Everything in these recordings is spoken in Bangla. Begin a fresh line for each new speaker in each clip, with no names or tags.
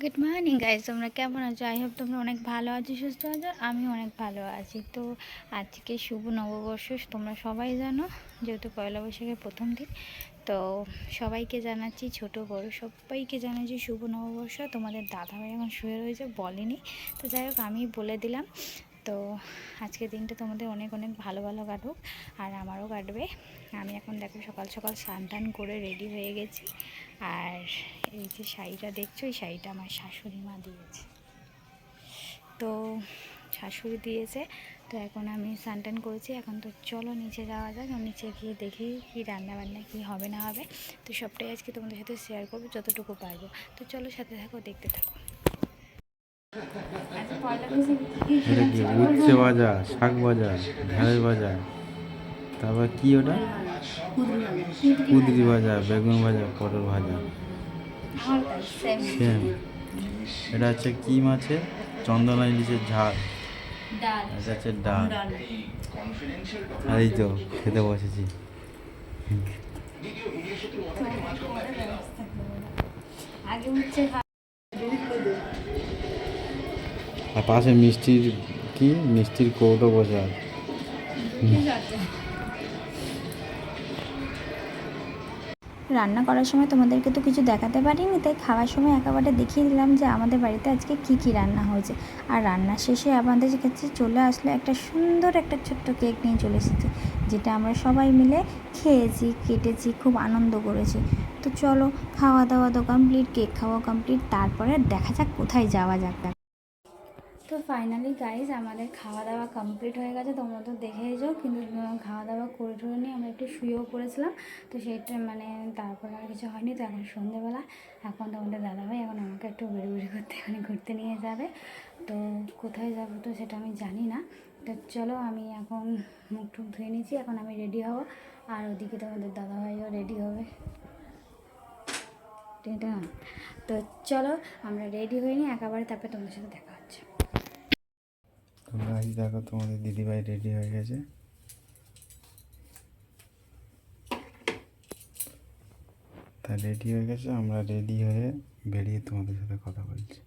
গুড মর্নিং গাইজ তোমরা কেমন আছো? আই হোপ তোমরা অনেক ভালো আছো, সুস্থ আছো। আমি অনেক ভালো আছি। তো আজকে শুভ নববর্ষ, তোমরা সবাই জানো, যেহেতু পয়লা বৈশাখের প্রথম দিন। তো সবাইকে জানাচ্ছি, ছোট, বড়, সবাইকে জানাচ্ছি শুভ নববর্ষ। তোমাদের দাদাভাই এখন শুয়ে রয়েছে, বলেনি। তো যাই হোক, আমি বলে দিলাম তো আজকের দিনটা তোমাদের অনেক অনেক ভালো ভালো কাটুক, আর আমারও কাটবে। আমি এখন দেখো সকাল সকাল স্নান টান করে রেডি হয়ে গেছি। আর এই যে শাড়িটা দেখছ, এই শাড়িটা আমার শাশুড়ি মা দিয়েছে। তো শাশুড়ি দিয়েছে, তো এখন আমি স্নান টান করেছি। এখন তো চলো নিচে যাওয়া যাক নিচে গিয়ে দেখি কি রান্না বান্না কি হবে না হবে। তো সবটাই আজকে তোমাদের সাথে শেয়ার করব, যতটুকু পারব। তো চলো সাথে থাকো, দেখতে থাকো আচ্ছা, পয়লা বৈশাখে কি কি
এটা কি উচ্ছে ভাজা শাক ভাজা ঢেঁড়স ভাজা তারপর কি ওটা? কুদরি ভাজা বেগুন ভাজা পটল ভাজা।
সেম।
এটা হচ্ছে কি মাছের? চন্দনা ইলিশের ঝাল। এটা হচ্ছে ডাল। আর এই তো খেতে বসেছি।
আগে
আর পাশে মিষ্টির কি মিষ্টির কৌটো বসে আছে
রান্না করার সময় তোমাদেরকে তো কিছু দেখাতে পারিনি, তাই খাওয়ার সময় একেবারে দেখিয়ে দিলাম যে আমাদের বাড়িতে আজকে কি কি রান্না হয়েছে। আর রান্না শেষে আমাদের কাছে চলে আসলো একটা সুন্দর একটা ছোট্ট কেক নিয়ে চলে এসেছে, যেটা আমরা সবাই মিলে খেয়েছি, কেটেছি, খুব আনন্দ করেছি। তো চলো, খাওয়া দাওয়া তো কমপ্লিট কেক খাওয়া কমপ্লিট তারপরে দেখা যাক কোথায় যাওয়া যাক। তো ফাইনালি গাইজ আমাদের খাওয়া দাওয়া কমপ্লিট হয়ে গেছে, তোমরা তো দেখে যাও, কিন্তু খাওয়া দাওয়া করে টরে নিয়ে আমরা একটু শুয়েও পড়েছিলাম, তো সেটা মানে তারপর আর কিছু হয়নি, তো এখন সন্ধেবেলা, এখন তোমাদের দাদাভাই এখন আমাকে একটু বেরো বেরো করতে মানে ঘুরতে নিয়ে যাবে, তো কোথায় যাব তো সেটা আমি জানি না, তো চলো আমি এখন মুখ টুক ধুয়ে নিয়েছি এখন আমি রেডি হব, আর ওদিকে তোমাদের দাদাভাইও রেডি হবে। তো চলো, আমরা রেডি হয়ে নিই একেবারে তারপরে তোমাদের সাথে দেখা
তো গাছ দেখো তোমাদের দিদিভাই রেডি হয়ে গেছে। তা রেডি হয়ে গেছে আমরা রেডি হয়ে বেরিয়ে তোমাদের সাথে কথা বলছি।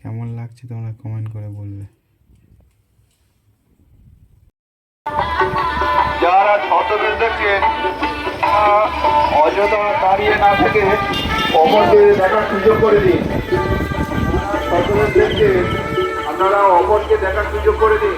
কেমন লাগছে তোমরা কমেন্ট করে বলবে।
যারা আহ, অযথা দাঁড়িয়ে না থেকে অপরকে দেখার সুযোগ করে দিন। ছোটদেরকে আপনারা অপরকে দেখার সুযোগ করে দিন।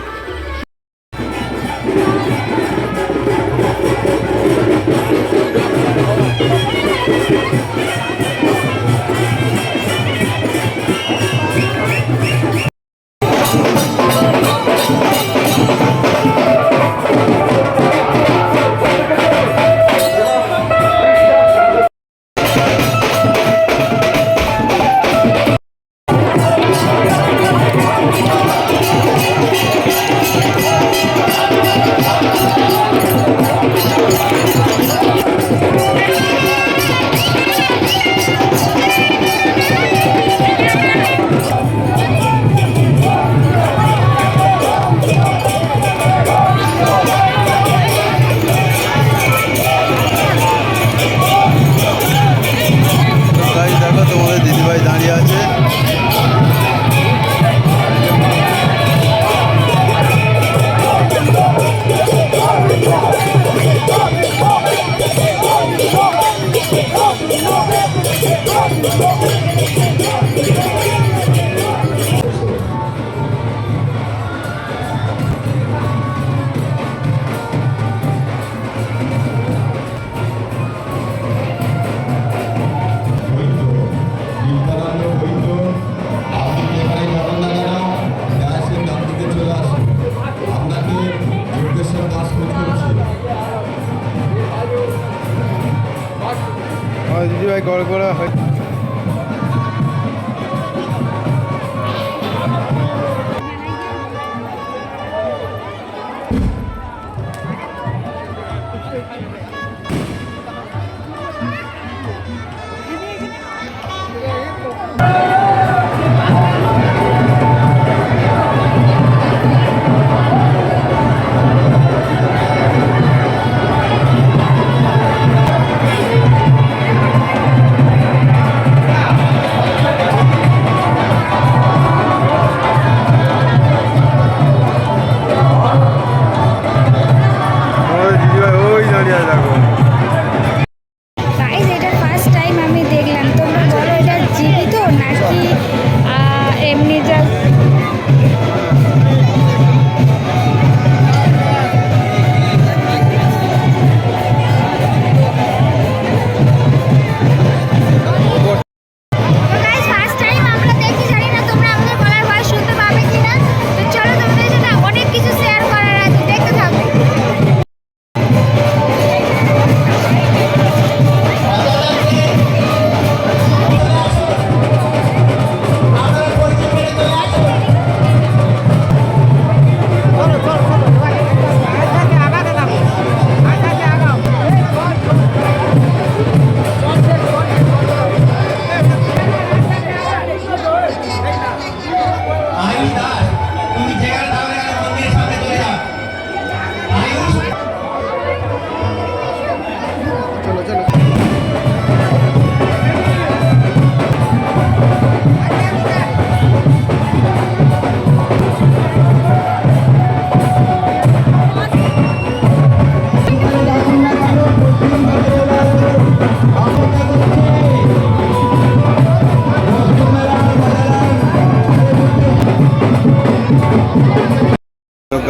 Obrigado.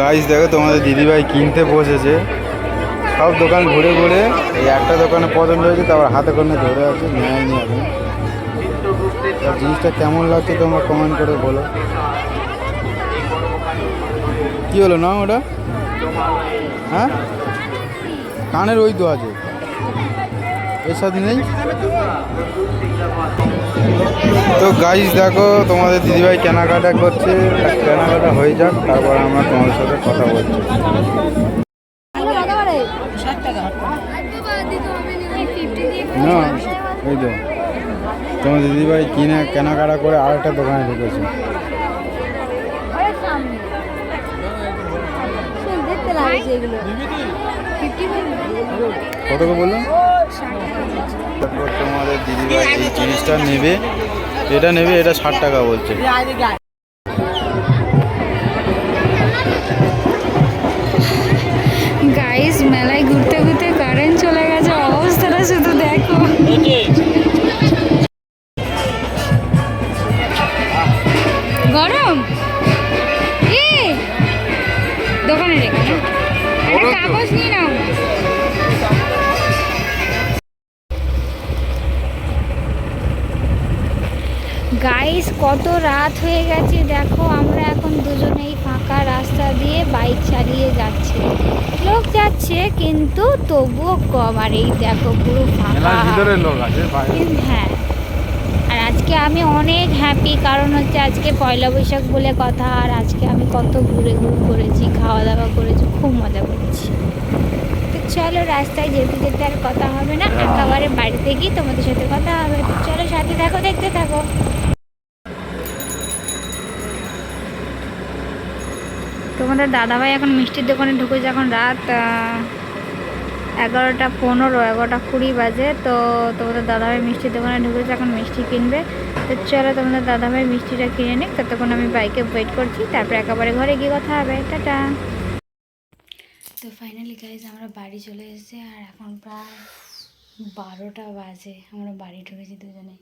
গাইস দেখো তোমাদের দিদিভাই কিনতে বসেছে। সব দোকান ঘুরে ঘুরে, এই একটা দোকানে পছন্দ হয়েছে, তারপর হাতে করে ধরে আছে নেয়নি এখন জিনিসটা কেমন লাগছে তোমরা কমেন্ট করে বলো। কি হলো না ওটা? হ্যাঁ? কানের ওই তো আছে। এর সাথে নেই? তো গাইস দেখো, তোমাদের দিদিভাই কেনাকাটা করছে। কেনাকাটা হয়ে যাক, তারপর আমরা তোমাদের সাথে কথা বলছি। না তোমার দিদিভাই কিনে কেনাকাটা করে আরেকটা দোকানে ঢুকেছে। কত বলল? তারপর তোমাদের দিদিভাই এই জিনিসটা নেবে। এটা নেবে এটা ষাট টাকা বলছে।
গাইস মেলায় ঘুরতে ঘুরতে কারেন্ট চলে গেছে অবস্থাটা শুধু দেখো। গরম? দোকানে রেখে কাগজ নিয়ে নাও। কত রাত হয়ে গেছে দেখো আমরা এখন দুজনেই ফাঁকা রাস্তা দিয়ে বাইক চালিয়ে যাচ্ছি। লোক যাচ্ছে কিন্তু তবুও কম আর এই দেখো পুরো ফাঁকা। হ্যাঁ। আর আজকে আমি অনেক হ্যাপি কারণ হচ্ছে আজকে পয়লা বৈশাখ বলে কথা আর আজকে আমি কত ঘুরে ঘুরে করেছি খাওয়া দাওয়া করেছি খুব মজা করেছি। তো চলো রাস্তায় যেতে যেতে আর কথা হবে না একেবারে বাড়িতে গিয়ে তোমাদের সাথে কথা হবে। তো চলো সাথে দেখো দেখতে থাকো তোমাদের দাদাভাই এখন মিষ্টির দোকানে ঢুকেছে এখন রাত এগারোটা পনেরো, এগারোটা কুড়ি বাজে। তো তোমাদের দাদাভাই মিষ্টির দোকানে ঢুকেছে, এখন মিষ্টি কিনবে। তো চলো তোমাদের দাদাভাই মিষ্টিটা কিনে নিক, ততক্ষণ আমি বাইকে ওয়েট করছি, তারপর একেবারে ঘরে গিয়ে কথা হবে। টাটা। তো ফাইনালি গাইজ আমরা বাড়ি চলে এসেছি, আর এখন প্রায় বারোটা বাজে, আমরা বাড়ি ঢুকেছি দুজনে।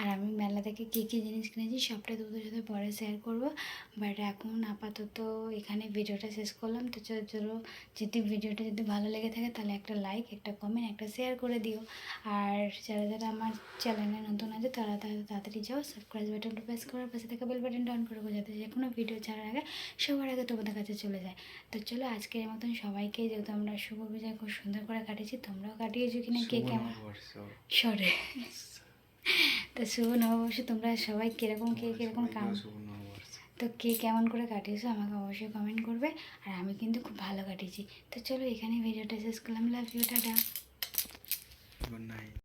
আর আমি মেলা থেকে কী কী জিনিস কিনেছি সবটাই তোমাদের সাথে পরে শেয়ার করব। বাট এখন আপাতত এখানে ভিডিওটা শেষ করলাম। তো চলো যদি ভিডিওটা যদি ভালো লেগে থাকে তাহলে একটা লাইক একটা কমেন্ট একটা শেয়ার করে দিও। আর যারা যারা আমার চ্যানেলে নতুন আছে তারা তাড়াতাড়ি যাও সাবস্ক্রাইব বাটনটা প্রেস করার পাশে থাকা বেল বাটনটা অন করে যাতে যে কোনো ভিডিও ছাড়ার আগে সবার আগে তোমাদের কাছে চলে যায়। তো চলো আজকের মতন সবাইকে যেহেতু আমরা শুভ বিজয় খুব সুন্দর করে কাটিয়েছি তোমরাও কাটিয়েছো কিনা কে কেমন? সরে। তো শুভ নববর্ষ তোমরা সবাই কীরকম কে কীরকম কাম তো কে কেমন করে কাটিয়েছো আমাকে অবশ্যই কমেন্ট করবে আর আমি কিন্তু খুব ভালো কাটিয়েছি। তো চলো এখানে ভিডিওটা শেষ করলাম। Love you tata.
Good night